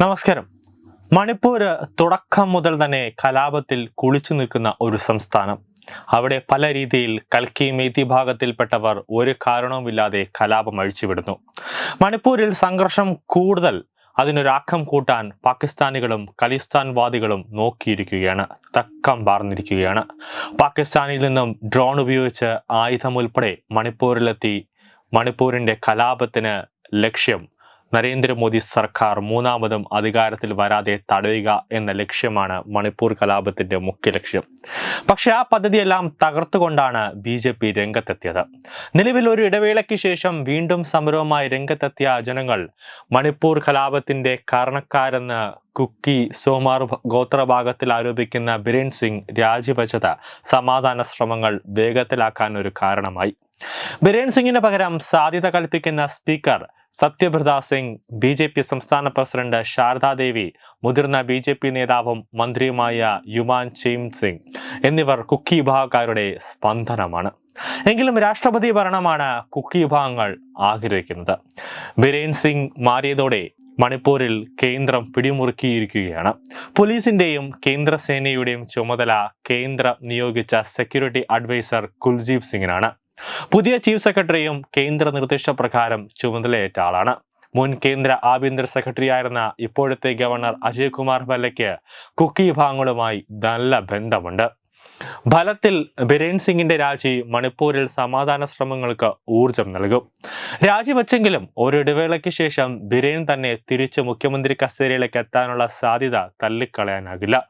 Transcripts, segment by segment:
നമസ്കാരം. മണിപ്പൂർ തുടക്കം മുതൽ തന്നെ കലാപത്തിൽ കുളിച്ചു നിൽക്കുന്ന ഒരു സംസ്ഥാനം. അവിടെ പല രീതിയിൽ കൽക്കി മേത്തി ഭാഗത്തിൽപ്പെട്ടവർ ഒരു കാരണവുമില്ലാതെ കലാപം അഴിച്ചുവിടുന്നു. മണിപ്പൂരിൽ സംഘർഷം കൂടുതൽ അതിനൊരാക്കം കൂട്ടാൻ പാകിസ്ഥാനികളും ഖലിസ്ഥാൻവാദികളും നോക്കിയിരിക്കുകയാണ്. തക്കം പാർന്നിരിക്കുകയാണ്. പാകിസ്ഥാനിൽ നിന്നും ഡ്രോൺ ഉപയോഗിച്ച് ആയുധം ഉൾപ്പെടെ മണിപ്പൂരിലെത്തി മണിപ്പൂരിന്റെ കലാപത്തിന് ലക്ഷ്യം നരേന്ദ്രമോദി സർക്കാർ മൂന്നാമതും അധികാരത്തിൽ വരാതെ തടയുക എന്ന ലക്ഷ്യമാണ് മണിപ്പൂർ കലാപത്തിന്റെ മുഖ്യ ലക്ഷ്യം. പക്ഷെ ആ പദ്ധതിയെല്ലാം തകർത്തുകൊണ്ടാണ് ബി ജെ പി രംഗത്തെത്തിയത്. നിലവിൽ ഒരു ഇടവേളയ്ക്ക് ശേഷം വീണ്ടും സമരവുമായി രംഗത്തെത്തിയ ജനങ്ങൾ മണിപ്പൂർ കലാപത്തിന്റെ കാരണക്കാരെന്ന് കുക്കി സോമാർ ഗോത്രഭാഗത്തിൽ ആരോപിക്കുന്ന ബിരേൻ സിംഗ് രാജിവെച്ചത് സമാധാന ശ്രമങ്ങൾ വേഗത്തിലാക്കാൻ ഒരു കാരണമായി. ബിരേൻ സിംഗിന് പകരം സാധ്യത കൽപ്പിക്കുന്ന speaker Satyabrata Singh B J P സംസ്ഥാന പ്രസിഡന്റ് ശാരദാദേവി മുതിർന്ന ബി ജെ പി നേതാവും മന്ത്രിയുമായ യുമാൻ ചെയിം സിംഗ് എന്നിവർ കുക്കി വിഭാഗക്കാരുടെ സ്പന്ദനമാണ്. എങ്കിലും രാഷ്ട്രപതി ഭരണമാണ് കുക്കി വിഭാഗങ്ങൾ ആഗ്രഹിക്കുന്നത്. ബിരേൻ സിംഗ് മാറിയതോടെ മണിപ്പൂരിൽ കേന്ദ്രം പിടിമുറുക്കിയിരിക്കുകയാണ്. പോലീസിന്റെയും കേന്ദ്രസേനയുടെയും ചുമതല കേന്ദ്രം നിയോഗിച്ച സെക്യൂരിറ്റി അഡ്വൈസർ കുൽജീപ് സിംഗിനാണ്. പുതിയ ചീഫ് സെക്രട്ടറിയും കേന്ദ്ര നിർദ്ദേശപ്രകാരം ചുമതലയേറ്റ ആളാണ്. മുൻ കേന്ദ്ര ആഭ്യന്തര സെക്രട്ടറിയായിരുന്ന ഇപ്പോഴത്തെ ഗവർണർ അജയ് കുമാർ ഭല്ലയ്ക്ക് കുക്കി വിഭാഗങ്ങളുമായി നല്ല ബന്ധമുണ്ട്. ഫലത്തിൽ ബിരേൻ സിംഗിന്റെ രാജി മണിപ്പൂരിൽ സമാധാന ശ്രമങ്ങൾക്ക് ഊർജം നൽകും. രാജിവെച്ചെങ്കിലും ഒരിടവേളയ്ക്ക് ശേഷം ബിരേൻ തന്നെ തിരിച്ചു മുഖ്യമന്ത്രി കസേരയിലേക്ക് എത്താനുള്ള സാധ്യത തള്ളിക്കളയാനാകില്ല.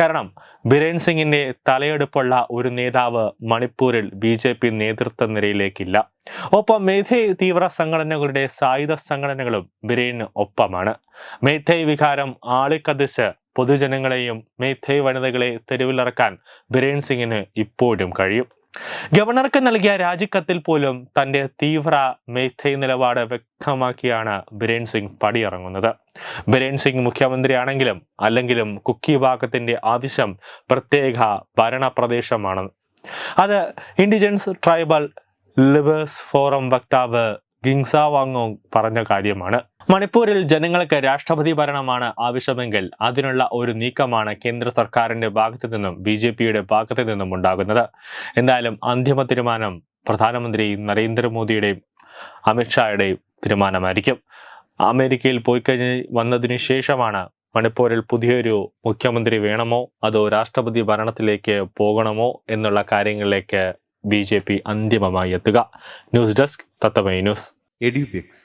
കാരണം ബിരേൻ സിംഗിന്റെ തലയെടുപ്പുള്ള ഒരു നേതാവ് മണിപ്പൂരിൽ ബി ജെ പി നേതൃത്വ നിരയിലേക്കില്ല. ഒപ്പം മേധേ തീവ്ര സംഘടനകളുടെ സായുധ സംഘടനകളും ബിരേന് ഒപ്പമാണ്. മേധേ വികാരം ആളിക്കതിച്ച് പൊതുജനങ്ങളെയും മേധൈ വനിതകളെ തെരുവിലിറക്കാൻ ബിരേൻ സിംഗിന് ഇപ്പോഴും കഴിയും. ഗവർണർക്ക് നൽകിയ രാജിക്കത്തിൽ പോലും തന്റെ തീവ്ര മേധൈ നിലപാട് വ്യക്തമാക്കിയാണ് ബിരേൻ സിംഗ് പടിയിറങ്ങുന്നത്. ബിരേൻ സിംഗ് മുഖ്യമന്ത്രിയാണെങ്കിലും അല്ലെങ്കിലും കുക്കി വിഭാഗത്തിന്റെ ആവശ്യം പ്രത്യേക ഭരണപ്രദേശമാണ്. അത് ഇൻഡിജൻസ് ട്രൈബൽ ലിബേഴ്സ് ഫോറം വക്താവ് ഗിങ്സ വാങ്ങോങ് പറഞ്ഞ കാര്യമാണ്. മണിപ്പൂരിൽ ജനങ്ങൾക്ക് രാഷ്ട്രപതി ഭരണമാണ് ആവശ്യമെങ്കിൽ അതിനുള്ള ഒരു നീക്കമാണ് കേന്ദ്ര സർക്കാരിന്റെ ഭാഗത്തു നിന്നും ബി ജെ പിയുടെ ഭാഗത്തു നിന്നും ഉണ്ടാകുന്നത്. എന്തായാലും അന്തിമ തീരുമാനം പ്രധാനമന്ത്രി നരേന്ദ്രമോദിയുടെയും അമിത്ഷായുടെയും തീരുമാനമായിരിക്കും. അമേരിക്കയിൽ പോയി കഴിഞ്ഞ് വന്നതിനു ശേഷമാണ് മണിപ്പൂരിൽ പുതിയൊരു മുഖ്യമന്ത്രി വേണമോ അതോ രാഷ്ട്രപതി ഭരണത്തിലേക്ക് പോകണമോ എന്നുള്ള കാര്യങ്ങളിലേക്ക് ബി ജെ പി അന്തിമമായി എത്തുക. News desk തത്തമൈ news. Edubix